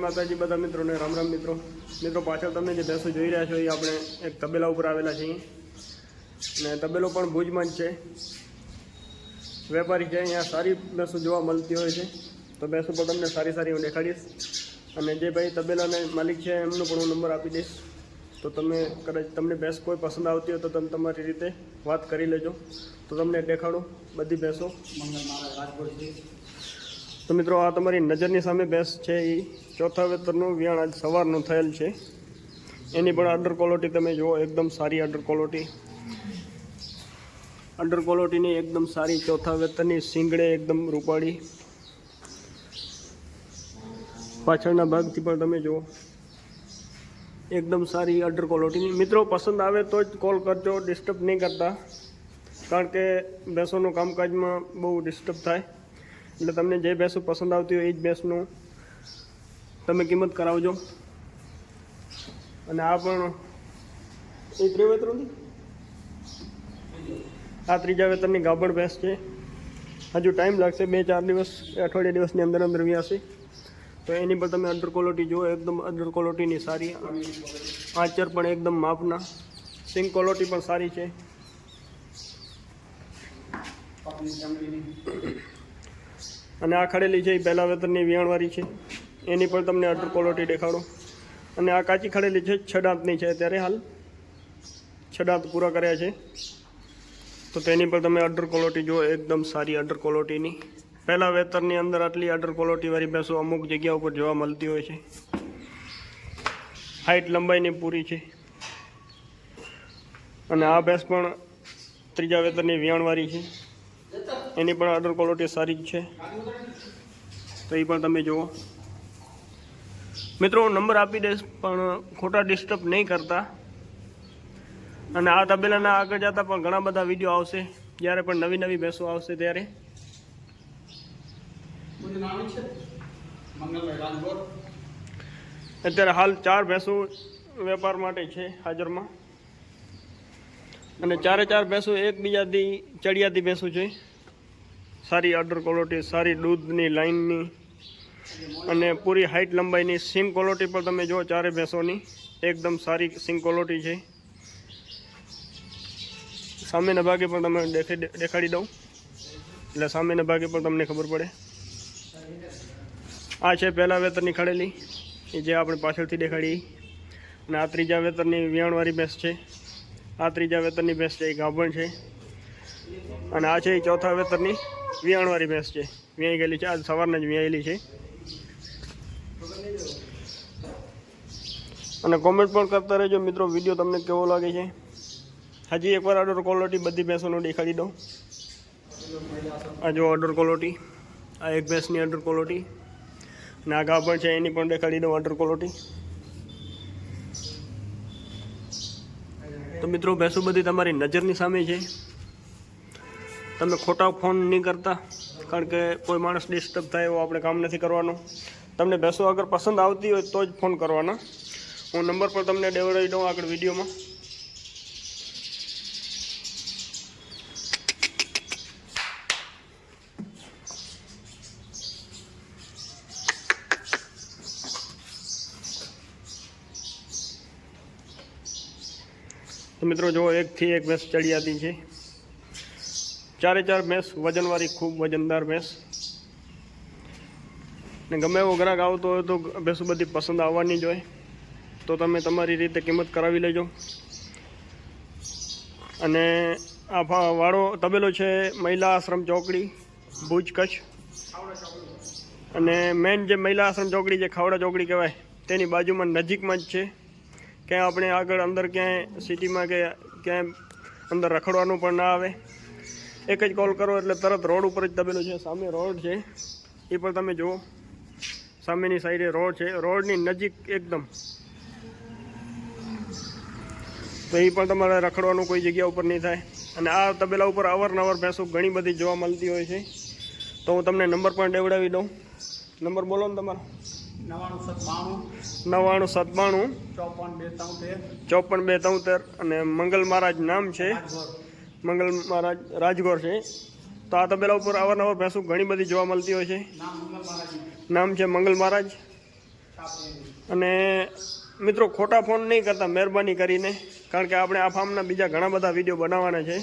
માતાજી, બધા મિત્રોને રામ રામ મિત્રો. મિત્રો, પાછળ તમે જે ભેંસો જોઈ રહ્યા છો, એ આપણે એક તબેલા ઉપર આવેલા છીએ. ને તબેલો પણ ભુજમાં જ છે. વેપારી છે, અહીંયા સારી ભેંસો જોવા મળતી હોય છે. તો ભેંસો પણ તમને સારી સારી હું દેખાડીશ. અને જે ભાઈ તબેલાને માલિક છે, એમનો પણ હું નંબર આપી દઈશ. તો તમે કદાચ તમને ભેંસ કોઈ પસંદ આવતી હોય તો તમે તમારી રીતે વાત કરી લેજો. તો તમને દેખાડું, બધી ભેંસો. તો મિત્રો, આ તમારી નજરની સામે ભેંસ છે એ ચોથા વેતરનું વિયાણ આજ સવારનું થયેલ છે. એની પણ અડર ક્વોલિટી તમે જુઓ, એકદમ સારી અંડર ક્વોલિટી અંડર ક્વોલિટીની એકદમ સારી ચોથા વેતરની સિંગડે એકદમ રૂપાળી. પાછળના ભાગથી પણ તમે જુઓ. એકદમ સારી અડર ક્વોલિટીની મિત્રો, પસંદ આવે તો જ કોલ કરજો ડિસ્ટર્બ નહીં કરતા. કારણ કે ભેંસોનું કામકાજમાં બહુ ડિસ્ટર્બ થાય. એટલે તમને જે ભેંસું પસંદ આવતી હોય એ જ ભેંસનું તમે કિંમત કરાવજો. અને આ પણ એ ત્રિવેતરું આ ત્રીજા વેતરની ગાભણ ભેંસ છે. હજુ ટાઈમ લાગશે બે ચાર દિવસ, અઠવાડિયા દિવસની અંદર અંદર વ્યાસે. તો એની પર તમે અંડર ક્વોલિટી જુઓ, એકદમ અંડર ક્વોલિટીની સારી. આચર પણ એકદમ માપના. સિંગ ક્વોલિટી પણ સારી છે. અને આ ખડેલી છે એ પહેલા વેતરની વિયાણવાળી છે. એની પણ તમને અડર ક્વોલિટી દેખાડો. અને આ કાચી ખડેલી છે છ દાંતની છે અત્યારે હાલ. છ દાંત પૂરા કર્યા છે. તો તેની પર તમે અડર ક્વોલિટી જુઓ, એકદમ સારી અડર ક્વોલિટીની. પહેલાં વેતરની અંદર આટલી અડર ક્વોલિટીવાળી ભેંસો અમુક જગ્યા ઉપર જોવા મળતી હોય છે. હાઇટ લંબાઈની પૂરી છે. અને આ ભેંસ પણ ત્રીજા વેતરની વિયાણવાળી છે. એની પણ અંડર ક્વોલિટી સારી જ છે. તો એ પણ તમે જુઓ. મિત્રો નંબર આપી દઈશ પણ ખોટા ડિસ્ટર્બ નહીં કરતા. અને આ તબેલાના આગળ જતા પણ ઘણા બધા વીડિયો આવશે. જ્યારે પણ નવી નવી ભેંસો આવશે ત્યારે. અત્યારે હાલ ચાર ભેંસો વેપાર માટે છે હાજરમાં. અને ચારે ચાર ભેંસો એકબીજાથી ચડિયાતી ભેંસો છે. સારી અડર ક્વોલિટી સારી દૂધની લાઇનની અને પૂરી હાઇટ લંબાઈની સીમ ક્વોલિટી પણ તમે જુઓ ચારે ભેંસોની, એકદમ સારી સીમ ક્વોલિટી છે. સામેના ભાગે પણ તમે દેખાડી દઉં. એટલે સામેના ભાગે પણ તમને ખબર પડે. આ છે પહેલાં વેતરની ખડેલી, એ જે આપણે પાછળથી દેખાડી અને આ ત્રીજા વેતરની વિયાણવાળી ભેંસ છે. આ ત્રીજા વેતરની ભેંસ છે, એ ગાભણ છે. અને આ છે એ ચોથા વેતરની વિયાણવાળી ભેંસ છે. વ્યાઈ ગયેલી છે. આજ સવારના જ વ્યાયેલી છે. અને કોમેન્ટ પણ કરતા રહેજો મિત્રો. વીડિયો તમને કેવો લાગે છે? હજી એકવાર ઓર્ડર ક્વોલિટી બધી ભેંસોનો દેખાડી દઉં. આ જો ઓર્ડર ક્વોલિટી આ એક ભેંસની ઓર્ડર ક્વોલિટી અને આ ગાભણ છે, એની પણ દેખાડી દઉં ઓર્ડર ક્વોલિટી તો મિત્રો, ભેંસો બધી તમારી નજરની સામે છે. તમે ખોટા ફોન નહીં કરતા, કારણ કે કોઈ માણસ ડિસ્ટર્બ થાય એવો આપણે કામ નથી કરવાનું. તમને ભેંસો અગર પસંદ આવતી હોય તો જ ફોન કરવાના. હું નંબર પર તમને દેવડાવી દઉં આગળ વિડીયોમાં. તો મિત્રો, જો એકથી એક ભેંસ ચડિયાતી છે. ચારે ચાર ભેંસ, વજનવાળી ખૂબ વજનદાર ભેંસ. ને ગમે એવો ગ્રાહક આવતો હોય તો ભેંસો બધી પસંદ આવવાની જ હોય. તો તમે તમારી રીતે કિંમત કરાવી લેજો. અને આ વાળો તબેલો છે મહિલા આશ્રમ ચોકડી, ભુજ કચ્છ. અને મેન જે મહિલા આશ્રમ ચોકડી જે ખાવડા ચોકડી કહેવાય, તેની બાજુમાં નજીકમાં જ છે. ક્યાંય આપણે આગળ અંદર ક્યાંય સિટીમાં કે ક્યાંય અંદર રખડવાનું પણ ના આવે. એક જ કોલ કરો એટલે તરત રોડ ઉપર જ તબેલો છે. સામે રોડ છે. એ પણ તમે જુઓ. સામેની સાઈડે રોડ છે. રોડની નજીક એકદમ. તો એ પણ તમારે રખડવાનું કોઈ જગ્યા ઉપર નહીં થાય. અને આ તબેલા ઉપર અવારનવાર ભેંસો ઘણી બધી જોવા મળતી હોય છે. તો હું તમને નંબર પણ દેવડાવી દઉં. નંબર બોલો ને તમારો. નવાણું સત્તાણું. ચોપન બે ચોપન બે તોતેર અને મંગલ મહારાજ નામ છે. મંગલ મહારાજ રાજગોર છે. તો આ તબેલા ઉપર અવારનવાર ભેંસો ઘણી બધી જોવા મળતી હોય છે. નામ છે મંગલ મહારાજ. અને મિત્રો ખોટા ફોન નહીં કરતા, મહેરબાની કરીને. કારણ કે આપણે આ ફાર્મના બીજા ઘણા બધા વીડિયો બનાવવાના છે.